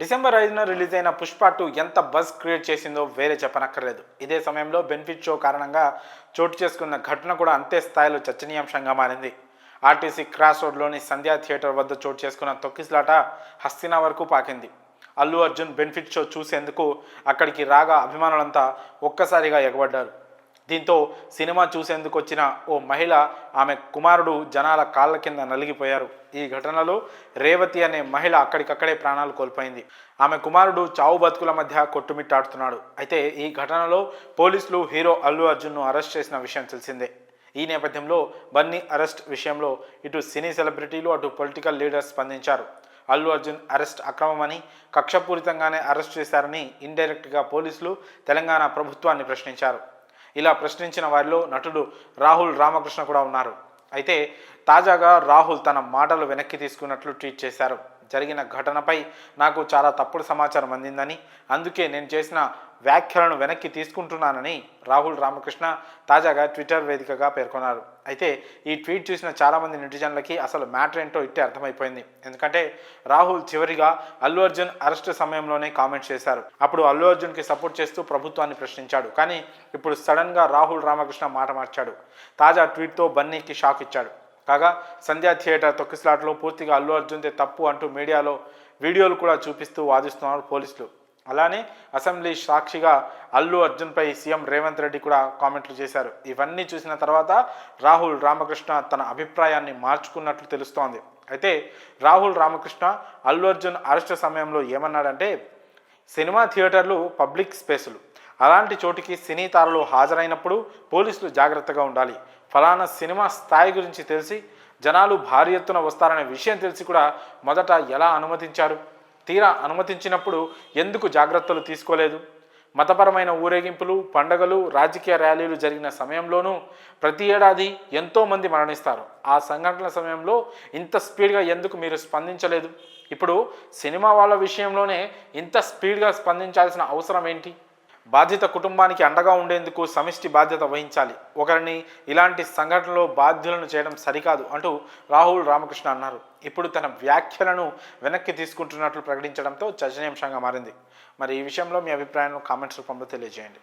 December ఐదున release అయిన Pushpa two ఎంత బజ్ క్రియేట్ చేసిందో వేరే చెప్పనక్కర్లేదు. ఇదే సమయంలో బెనిఫిట్ షో కారణంగా చోటు చేసుకున్న ఘటన కూడా అంతే స్థాయిలో చర్చనీయాంశంగా మారింది. ఆర్టీసీ క్రాస్ రోడ్లోని సంధ్యా థియేటర్ వద్ద చోటు చేసుకున్న తొక్కిసలాట హస్తినా వరకు పాకింది. అల్లు అర్జున్ బెనిఫిట్ షో చూసేందుకు అక్కడికి రాగా అభిమానులంతా ఒక్కసారిగా ఎగబడ్డారు. దీంతో సినిమా చూసేందుకు వచ్చిన ఓ మహిళ ఆమె కుమారుడు జనాల కాళ్ళ కింద నలిగిపోయారు. ఈ ఘటనలో రేవతి అనే మహిళ అక్కడికక్కడే ప్రాణాలు కోల్పోయింది. ఆమె కుమారుడు చావు బతుకుల మధ్య కొట్టుమిట్టాడుతున్నాడు. అయితే ఈ ఘటనలో పోలీసులు హీరో అల్లు అర్జున్ను అరెస్ట్ చేసిన విషయం తెలిసిందే. ఈ నేపథ్యంలో బన్నీ అరెస్ట్ విషయంలో ఇటు సినీ సెలబ్రిటీలు అటు పొలిటికల్ లీడర్స్ స్పందించారు. అల్లు అర్జున్ అరెస్ట్ అక్రమమని కక్షపూరితంగానే అరెస్ట్ చేశారని ఇండైరెక్ట్గా పోలీసులు తెలంగాణ ప్రభుత్వాన్ని ప్రశ్నించారు. ఇలా ప్రశ్నించిన వారిలో నటుడు రాహుల్ రామకృష్ణ కూడా ఉన్నారు. అయితే తాజాగా రాహుల్ తన మాటలు వెనక్కి తీసుకున్నట్లు ట్వీట్ చేశారు. జరిగిన ఘటనపై నాకు చాలా తప్పుడు సమాచారం అందిందని అందుకే నేను చేసిన వ్యాఖ్యలను వెనక్కి తీసుకుంటున్నానని రాహుల్ రామకృష్ణ తాజాగా ట్విట్టర్ వేదికగా పేర్కొన్నారు. అయితే ఈ ట్వీట్ చూసిన చాలామంది నెటిజన్లకి అసలు మ్యాటర్ ఏంటో ఇట్టే అర్థమైపోయింది. ఎందుకంటే రాహుల్ చివరిగా అల్లు అర్జున్ అరెస్ట్ సమయంలోనే కామెంట్స్ చేశారు. అప్పుడు అల్లు అర్జున్కి సపోర్ట్ చేస్తూ ప్రభుత్వాన్ని ప్రశ్నించాడు. కానీ ఇప్పుడు సడన్గా రాహుల్ రామకృష్ణ మాట మార్చాడు. తాజా ట్వీట్తో బన్నీకి షాక్ ఇచ్చాడు. కాగా సంధ్యా థియేటర్ తొక్కిసలాటలో పూర్తిగా అల్లు అర్జున్దే తప్పు అంటూ మీడియాలో వీడియోలు కూడా చూపిస్తూ వాదిస్తున్నారు పోలీసులు. అలానే అసెంబ్లీ సాక్షిగా అల్లు అర్జున్పై సీఎం రేవంత్ రెడ్డి కూడా కామెంట్లు చేశారు. ఇవన్నీ చూసిన తర్వాత రాహుల్ రామకృష్ణ తన అభిప్రాయాన్ని మార్చుకున్నట్లు తెలుస్తోంది. అయితే రాహుల్ రామకృష్ణ అల్లు అర్జున్ అరెస్ట్ సమయంలో ఏమన్నాడంటే సినిమా థియేటర్లు పబ్లిక్ స్పేసులు. అలాంటి చోటికి సినీ తారలు హాజరైనప్పుడు పోలీసులు జాగ్రత్తగా ఉండాలి. ఫలానా సినిమా స్థాయి గురించి తెలిసి జనాలు భారీ ఎత్తున వస్తారనే విషయం తెలిసి కూడా మొదట ఎలా అనుమతించారు? తీరా అనుమతించినప్పుడు ఎందుకు జాగ్రత్తలు తీసుకోలేదు? మతపరమైన ఊరేగింపులు పండగలు రాజకీయ ర్యాలీలు జరిగిన సమయంలోనూ ప్రతి ఏడాది ఎంతోమంది మరణిస్తారు. ఆ సంఘటనల సమయంలో ఇంత స్పీడ్గా ఎందుకు మీరు స్పందించలేదు? ఇప్పుడు సినిమా వాళ్ళ విషయంలోనే ఇంత స్పీడ్గా స్పందించాల్సిన అవసరం ఏంటి? బాధిత కుటుంబానికి అండగా ఉండేందుకు సమిష్టి బాధ్యత వహించాలి. ఒకరిని ఇలాంటి సంఘటనలో బాధ్యులను చేయడం సరికాదు అంటూ రాహుల్ రామకృష్ణ అన్నారు. ఇప్పుడు తన వ్యాఖ్యలను వెనక్కి తీసుకుంటున్నట్లు ప్రకటించడంతో చర్చనీయాంశంగా మారింది. మరి ఈ విషయంలో మీ అభిప్రాయాలను కామెంట్స్ రూపంలో తెలియజేయండి.